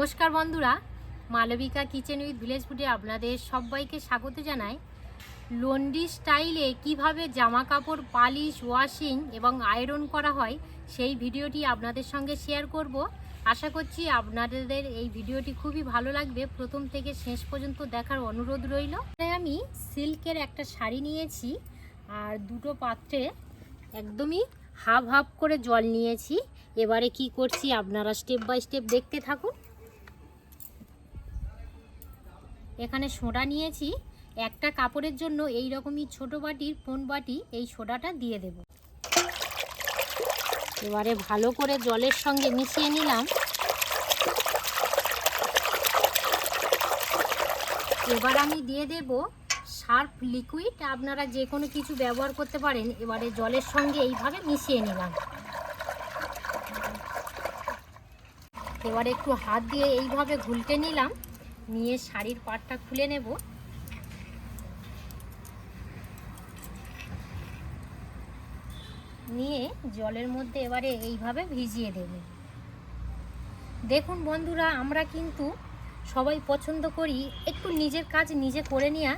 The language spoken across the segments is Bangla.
নমস্কার বন্ধুরা, মালবিকা কিচেন উইথ ভিলেজ ফুডে আপনাদের সবাইকে স্বাগত জানাই। লন্ডি স্টাইলে কীভাবে জামা কাপড় পালিশ, ওয়াশিং এবং আয়রন করা হয় সেই ভিডিওটি আপনাদের সঙ্গে শেয়ার করব। আশা করছি আপনাদের এই ভিডিওটি খুবই ভালো লাগবে। প্রথম থেকে শেষ পর্যন্ত দেখার অনুরোধ রইল। আমি সিল্কের একটা শাড়ি নিয়েছি আর দুটো পাত্রে একদমই হাফ হাফ করে জল নিয়েছি। এবারে কি করছি আপনারা স্টেপ বাই স্টেপ দেখতে থাকুন। এখানে সোডা নিয়েছি। একটা কাপড়ের জন্য এই রকমই ছোট বাটির, কোন বাটি, এই সোডাটা দিয়ে দেব। এবারে ভালো করে জলের সঙ্গে মিশিয়ে নিলাম। এবার আমি দিয়ে দেব সার্ফ লিকুইড। আপনারা যে কোনো কিছু ব্যবহার করতে পারেন, এবারে জলের সঙ্গে এইভাবে মিশিয়ে নিলাম। এবারে একটু হাত দিয়ে এইভাবে ঘুলটে নিলাম। নিয়ে শাড়ির পাটটা খুলে নেব। নিয়ে জলের মধ্যে এবারে এইভাবে ভিজিয়ে দেব। দেখুন বন্ধুরা, আমরা কিন্তু সবাই পছন্দ করি, একটু নিজের কাজ নিজে করে নেওয়া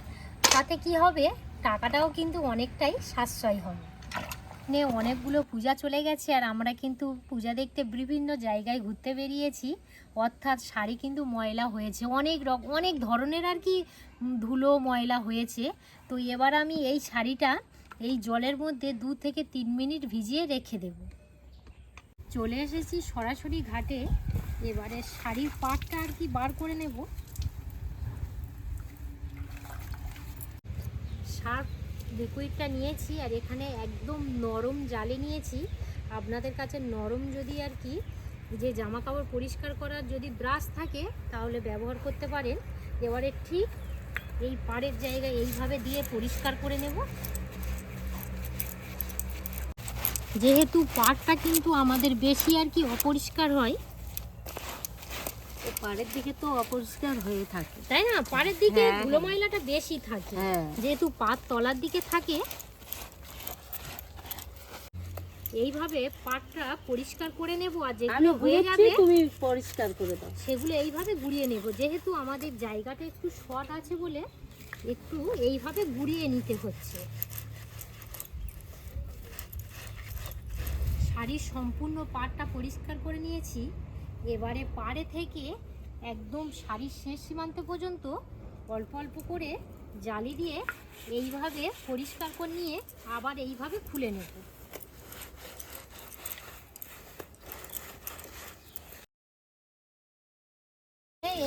তাতে কি হবে? টাকাটাও কিন্তু অনেকটাই সাশ্রয় হবে। নে অনেকগুলো পূজা চলে গেছে আর আমরা কিন্তু পূজা দেখতে বিভিন্ন জায়গায় ঘুরতে বেরিয়েছি। অর্থাৎ শাড়ি কিন্তু ময়লা হয়েছে। অনেক রক, অনেক ধরনের আর কি ধুলো ময়লা হয়েছে। তো এবার আমি এই শাড়িটা এই জলের মধ্যে দু থেকে তিন মিনিট ভিজিয়ে রেখে দেব। চলে এসেছি সরাসরি ঘাটে। এবারে শাড়ির পাটটা আর কি বার করে নেব। সার্ফ লিকুইডটা নিয়েছি আর এখানে একদম নরম জালে নিয়েছি। আপনাদের কাছে নরম যদি আর কি, যে জামা কাপড় পরিষ্কার করার যদি ব্রাশ থাকে, তাহলে ব্যবহার করতে পারেন। এবারে ঠিক এই পাড়ের জায়গায় এইভাবে দিয়ে পরিষ্কার করে নেব। যেহেতু পাড়টা কিন্তু আমাদের বেশি আর কি অপরিষ্কার হয় পাড়ের দিকে তো অপরিষ্কার হয়ে থাকে। তাই না? পাড়ের দিকে হ্যাঁ, ধুলো। ময়লাটা বেশি থাকে। হ্যাঁ। যেহেতু পাত তলার দিকে থাকে এইভাবে পাটটা পরিষ্কার করে নেব আর যেগুলো হয়ে যাবে তুমি পরিষ্কার করে দাও। সেগুলো এইভাবে গুড়িয়ে নেব। যেহেতু আমাদের জায়গাটা একটু শর্ট আছে বলে একটু এইভাবে গুড়িয়ে নিতে হচ্ছে। শাড়ির সম্পূর্ণ পাড়টা পরিষ্কার করে নিয়েছি। এবারে পাড়ে থেকে একদম শাড়ির শেষ সীমান্ত পর্যন্ত অল্প অল্প করে জালি দিয়ে এইভাবে পরিষ্কার করে নিয়ে আবার এইভাবে খুলে নেব।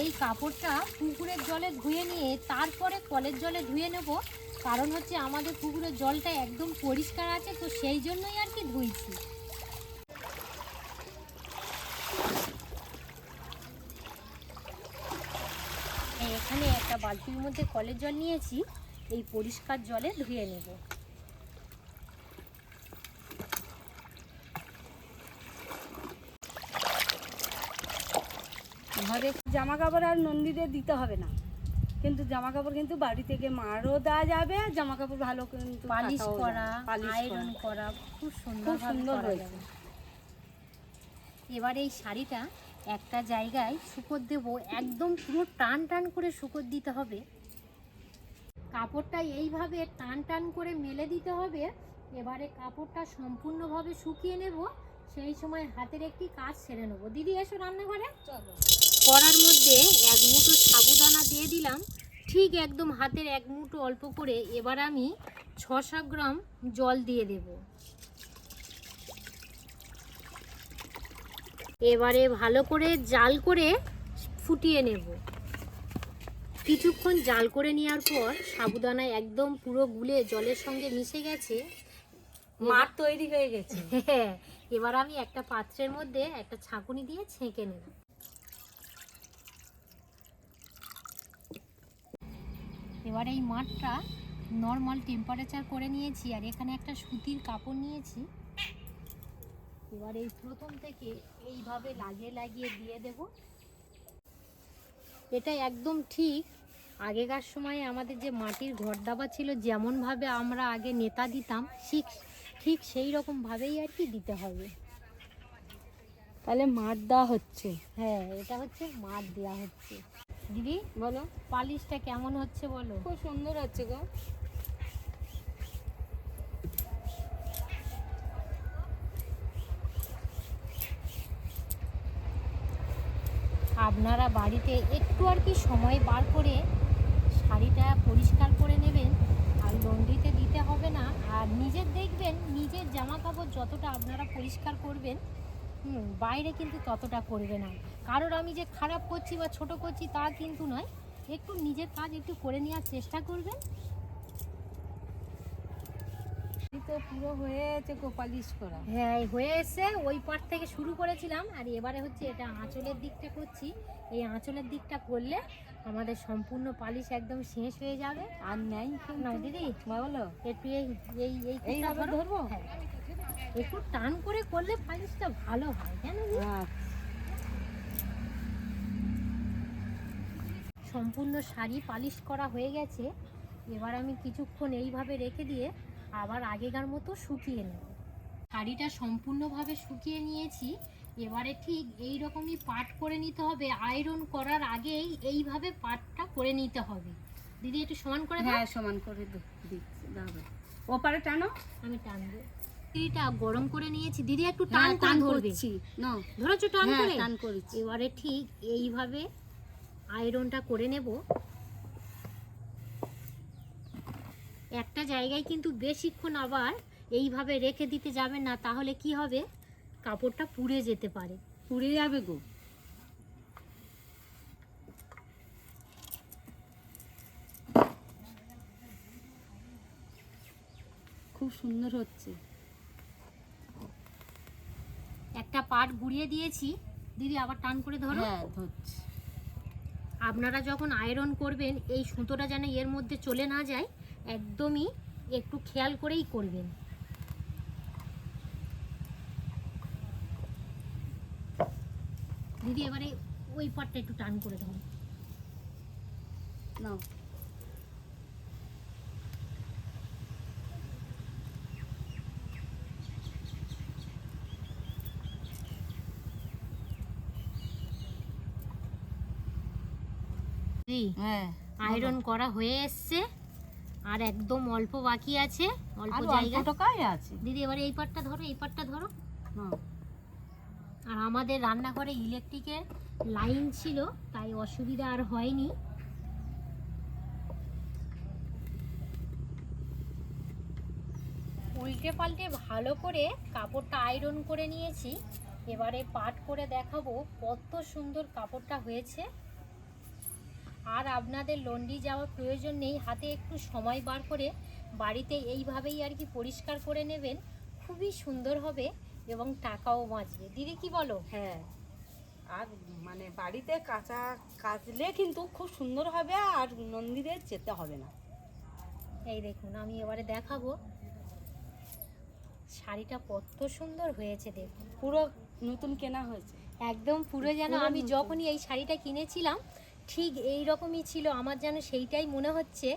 এই কাপড়টা পুকুরের জলে ধুয়ে নিয়ে তারপরে কলের জলে ধুয়ে নেব। কারণ হচ্ছে আমাদের পুকুরের জলটা একদম পরিষ্কার আছে, তো সেই জন্যই আর কি ধুইছি এই এখানে একটা বালতির মধ্যে কলের জল নিয়েছি এই পরিষ্কার জলে ধুয়ে নেব। ঘরে জামা কাপড় আর নন্দীদের দিতে হবে না। কিন্তু জামা কাপড় কিন্তু বাড়ি থেকে মারও দেওয়া যাবে আর জামা কাপড় ভালো কিন্তু পালিশ করা আয়রন করা। খুব সুন্দর খুব সুন্দর হয়েছে। এবার এই শাড়িটা একটা জায়গায় শুকোর দেবো একদম পুরো টান টান করে শুকোর দিতে হবে। কাপড়টা এইভাবে টান টান করে মেলে দিতে হবে। এবারে কাপড়টা সম্পূর্ণভাবে শুকিয়ে নেব। সেই সময় হাতের একটি কাজ সেরে নেব। দিদি এসো রান্নাঘরে। করার মধ্যে এক মুঠো সাবুদানা দিয়ে দিলাম। ঠিক একদম হাতের এক মুঠো অল্প করে। এবার আমি ছশো গ্রাম জল দিয়ে দেব। এবারে ভালো করে জাল করে ফুটিয়ে নেব। কিছুক্ষণ জাল করে নেওয়ার পর সাবুদানা একদম পুরো গুলে জলের সঙ্গে মিশে গেছে। মাঠ তৈরি হয়ে গেছে। হ্যাঁ এবার আমি একটা পাত্রের মধ্যে একটা ছাঁকুনি দিয়ে ছেঁকে নেব। এবার এই মাঠটা নর্মাল টেম্পারেচার করে নিয়েছি আর এখানে একটা সুতির কাপড় নিয়েছি। এবার এই প্রথম থেকে এইভাবে লাগিয়ে লাগিয়ে দিয়ে দেব। এটা একদম ঠিক আগেকার সময়ে আমাদের যে মাটির ঘর দাবা ছিল, যেমনভাবে আমরা আগে নেতা দিতাম, ঠিক ঠিক সেই রকমভাবেই আর কি দিতে হবে। তাহলে মাঠ দেওয়া হচ্ছে। হ্যাঁ এটা হচ্ছে মাঠ দেওয়া হচ্ছে। দিদি, বলো, পালিশটা কেমন হচ্ছে বলো? খুব সুন্দর হচ্ছে গো। আপনারা বাড়িতে একটু আর কি সময় বার করে শাড়িটা পরিষ্কার করে নেবেন। আর লন্ড্রিতে দিতে হবে না। আর নিজের দেখবেন, নিজের জামা কাপড় যতটা আপনারা পরিষ্কার করবেন বাইরে কিন্তু ততটা করবে না। কারোর আমি যে খারাপ করছি বা ছোট করছি তা কিন্তু নয়। একটু নিজের কাজ একটু করে নেওয়ার চেষ্টা করবেন। তো পুরো হয়েছে গো পালিশ করা। হ্যাঁ হয়ে এসছে ওই পাট থেকে শুরু করেছিলাম আর এবারে হচ্ছে এটা আঁচলের দিকটা করছি। এই আঁচলের দিকটা করলে আমাদের সম্পূর্ণ পালিশ একদম শেষ হয়ে যাবে। আর নেই না দিদি বলো। একটু এই এই এই ধরবো? হ্যাঁ। একটু টান করে করলে পালিশটা ভালো হয় কেন হ্যাঁ সম্পূর্ণ শাড়ি পালিশ করা হয়ে গেছে। এবার আমি কিছুক্ষণ এইভাবে রেখে দিয়ে আবার আগেকার মতো শুকিয়ে নেব। শাড়িটা সম্পূর্ণভাবে শুকিয়ে নিয়েছি। এবারে ঠিক এই রকমই পাট করে নিতে হবে। আয়রন করার আগেই এইভাবে পাটটা করে নিতে হবে। দিদি একটু সমান করে দাও। হ্যাঁ সমান করে দিচ্ছি ওপারে টানো। আমি টানবো। দিদিটা গরম করে নিয়েছি। দিদি একটু টান হ্যাঁ, টান ধরবে। করছি। না ধরেছো টান হ্যাঁ করে? টান করেছি। এবারে ঠিক এইভাবে আয়রনটা করে নেব। একটা জায়গায় কিন্তু বেশিক্ষণ আবার এইভাবে রেখে দিতে যাবেন না তাহলে কি হবে? কাপড়টা পুড়ে যেতে পারে। পুড়ে যাবে গো। খুব সুন্দর হচ্ছে। একটা পাট গুড়িয়ে দিয়েছি। দিদি আবার টান করে ধরো। হ্যাঁ আপনারা যখন আয়রন করবেন এই সুতোটা যেন এর মধ্যে চলে না যায় একদমই একটু খেয়াল করেই করবেন। দিদি এবারে ওই পাটটা একটু টান করে দাও। নাও। হ্যাঁ আয়রন করা হয়ে এসছে। আর একদম অল্প বাকি আছে অল্প জায়গা। টাকাই আছে। দিদি এবারে এই পাটটা ধরো এই পাটটা ধরো। আর আমাদের রান্নাঘরে ইলেকট্রিকের লাইন ছিল তাই অসুবিধা আর হয়নি। উল্টে পাল্টে ভালো করে কাপড়টা আয়রন করে নিয়েছি। এবারে পাট করে দেখাবো কত সুন্দর কাপড়টা হয়েছে। আর আপনাদের লন্ডি যাওয়ার প্রয়োজন নেই হাতে একটু সময় বার করে বাড়িতে এইভাবেই আর কি পরিষ্কার করে নেবেন। খুবই সুন্দর হবে এবং টাকাও বাঁচবে। দিদি কি বলো? হ্যাঁ আর মানে বাড়িতে কাঁচা কাচলে কিন্তু খুব সুন্দর হবে আর নন্দীদের যেতে হবে না। এই দেখুন আমি এবারে দেখাবো। শাড়িটা কত সুন্দর হয়েছে দেখুন। পুরো নতুন কেনা হয়েছে। একদম পুরো যেন আমি যখনই এই শাড়িটা কিনেছিলাম ঠিক এই রকমই ছিল। আমার যেন সেইটাই মনে হচ্ছে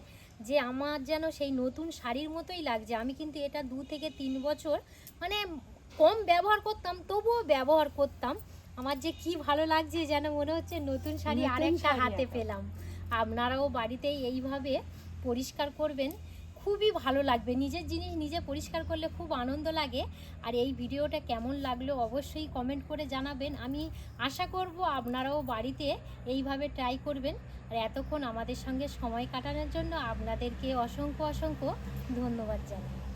যে আমার যেন সেই নতুন শাড়ির মতোই লাগছে। আমি কিন্তু এটা দু থেকে তিন বছর মানে কম ব্যবহার করতাম তবুও ব্যবহার করতাম। আমার যে কি ভালো লাগছে যেন মনে হচ্ছে নতুন শাড়ি আরেকটা হাতে পেলাম। আপনারাও বাড়িতে এইভাবে পরিষ্কার করবেন। খুবই ভালো লাগবে। নিজের জিনিস নিজে পরিষ্কার করলে খুব আনন্দ লাগে। আর এই ভিডিওটা কেমন লাগল অবশ্যই কমেন্ট করে জানাবেন। আমি আশা করব আপনারাও বাড়িতে এইভাবে ট্রাই করবেন। আর এতক্ষণ আমাদের সঙ্গে সময় কাটানোর জন্য আপনাদেরকে অসংখ্য অসংখ্য ধন্যবাদ জানাই।